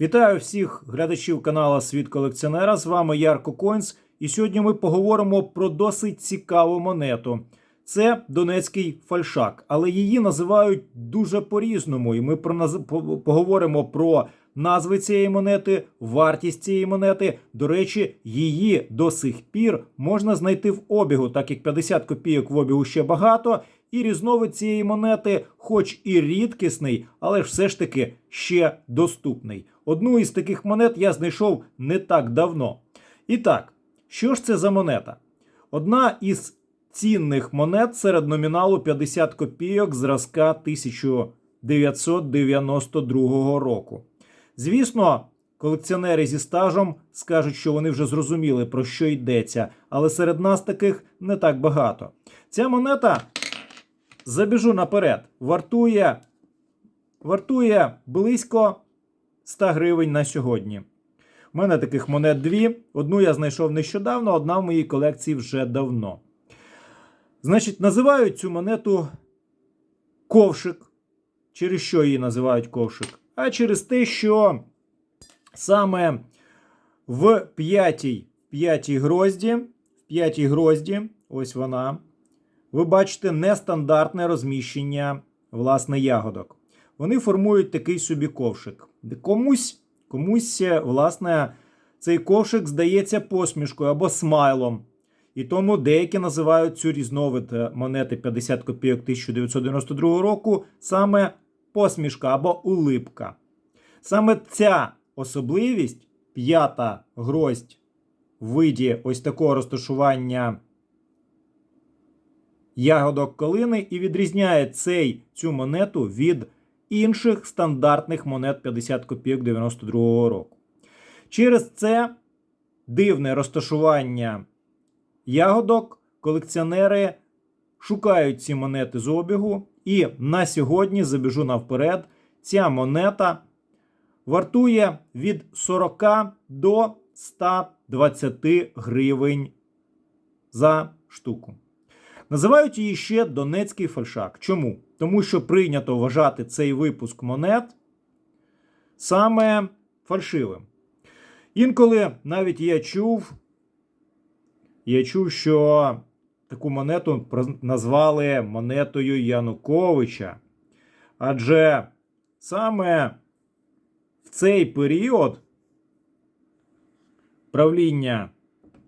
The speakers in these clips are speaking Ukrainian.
Вітаю всіх глядачів каналу Світ колекціонера. З вами Ярко Койнс. І сьогодні ми поговоримо про досить цікаву монету. Це донецький фальшак, але її називають дуже по-різному. І ми про наз... поговоримо про назви цієї монети, вартість цієї монети. До речі, її до сих пір можна знайти в обігу, так як 50 копійок в обігу ще багато. І різновид цієї монети, хоч і рідкісний, але все ж таки ще доступний. Одну із таких монет я знайшов не так давно. І так, що ж це за монета? Одна із цінних монет серед номіналу 50 копійок зразка 1992 року. Звісно, колекціонери зі стажем скажуть, що вони вже зрозуміли, про що йдеться, але серед нас таких не так багато. Ця монета, забіжу наперед, вартує, вартує близько 100 гривень на сьогодні. У мене таких монет дві. Одну я знайшов нещодавно, одна в моїй колекції вже давно. Значить, називають цю монету ковшик. Через що її називають ковшик? А через те, що саме в п'ятій, п'ятій грозді, п'ятій грозді, ось вона, ви бачите нестандартне розміщення власне ягодок. Вони формують такий собі ковшик. Комусь, комусь, е, власне, цей ковшик здається посмішкою або смайлом. І тому деякі називають цю різновид е, монети 50 копійок 1992 року саме посмішка або улипка. Саме ця особливість, п'ята гроздь в виді ось такого розташування ягодок калини і відрізняє цей, цю монету від інших стандартних монет 50 копійок 92-го року. Через це дивне розташування ягодок колекціонери шукають ці монети з обігу, і на сьогодні забіжу навперед. Ця монета вартує від 40 до 120 гривень за штуку. Називають її ще Донецький фальшак. Чому? Тому що прийнято вважати цей випуск монет саме фальшивим. Інколи навіть я чув, я чув, що таку монету назвали монетою Януковича. Адже саме в цей період правління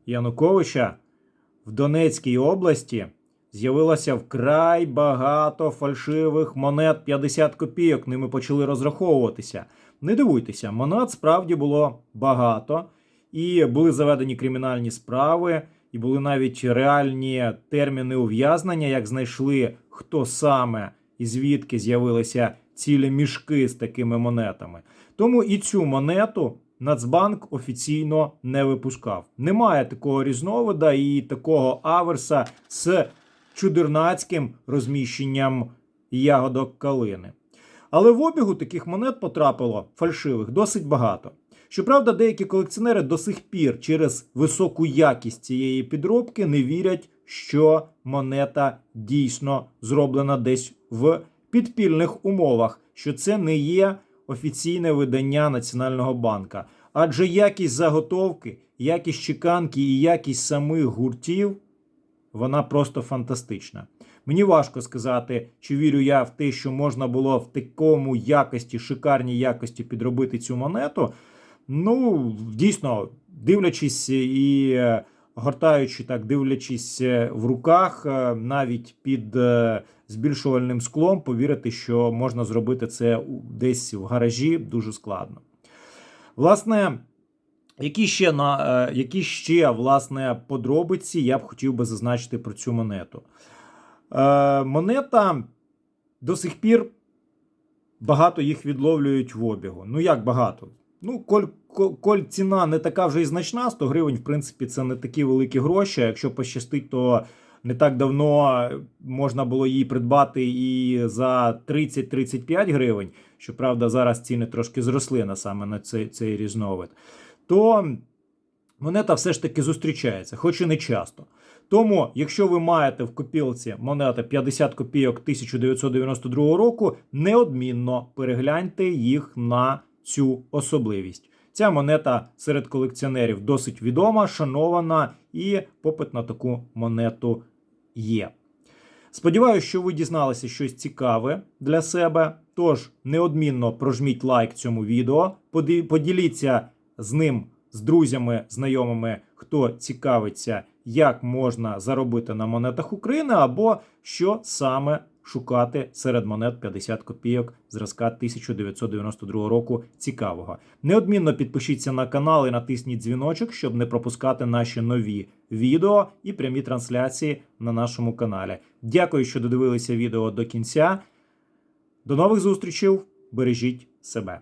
Януковича в Донецькій області з'явилося вкрай багато фальшивих монет 50 копійок. Ними почали розраховуватися. Не дивуйтеся, монет справді було багато, і були заведені кримінальні справи, і були навіть реальні терміни ув'язнення, як знайшли хто саме і звідки з'явилися цілі мішки з такими монетами. Тому і цю монету Нацбанк офіційно не випускав. Немає такого різновида і такого аверса з чудернацьким розміщенням ягодок калини. Але в обігу таких монет потрапило фальшивих досить багато. Щоправда, деякі колекціонери до сих пір через високу якість цієї підробки не вірять, що монета дійсно зроблена десь в підпільних умовах, що це не є офіційне видання Національного банка. Адже якість заготовки, якість чеканки і якість самих гуртів вона просто фантастична. Мені важко сказати, чи вірю я в те, що можна було в такому якості, шикарній якості підробити цю монету. Ну, дійсно, дивлячись і е, гортаючи так, дивлячись е, в руках, е, навіть під збільшувальним склом, повірити, що можна зробити це десь в гаражі дуже складно. Власне, які ще на е, які ще власне подробиці я б хотів би зазначити про цю монету? Е, монета до сих пір багато їх відловлюють в обігу. Ну як багато? Ну, коль, коль, ціна не така вже і значна, 100 гривень, в принципі, це не такі великі гроші. Якщо пощастить, то не так давно можна було її придбати і за 30-35 гривень. Щоправда, зараз ціни трошки зросли на саме на цей, цей різновид. То монета все ж таки зустрічається, хоч і не часто. Тому, якщо ви маєте в копілці монети 50 копійок 1992 року, неодмінно перегляньте їх на цю особливість. Ця монета серед колекціонерів досить відома, шанована, і попит на таку монету є. Сподіваюся, що ви дізналися щось цікаве для себе. Тож неодмінно прожміть лайк цьому відео, поділіться з ним з друзями, знайомими, хто цікавиться, як можна заробити на монетах України, або що саме шукати серед монет 50 копійок зразка 1992 року цікавого. Неодмінно підпишіться на канал і натисніть дзвіночок, щоб не пропускати наші нові відео і прямі трансляції на нашому каналі. Дякую, що додивилися відео до кінця. До нових зустрічей. Бережіть себе.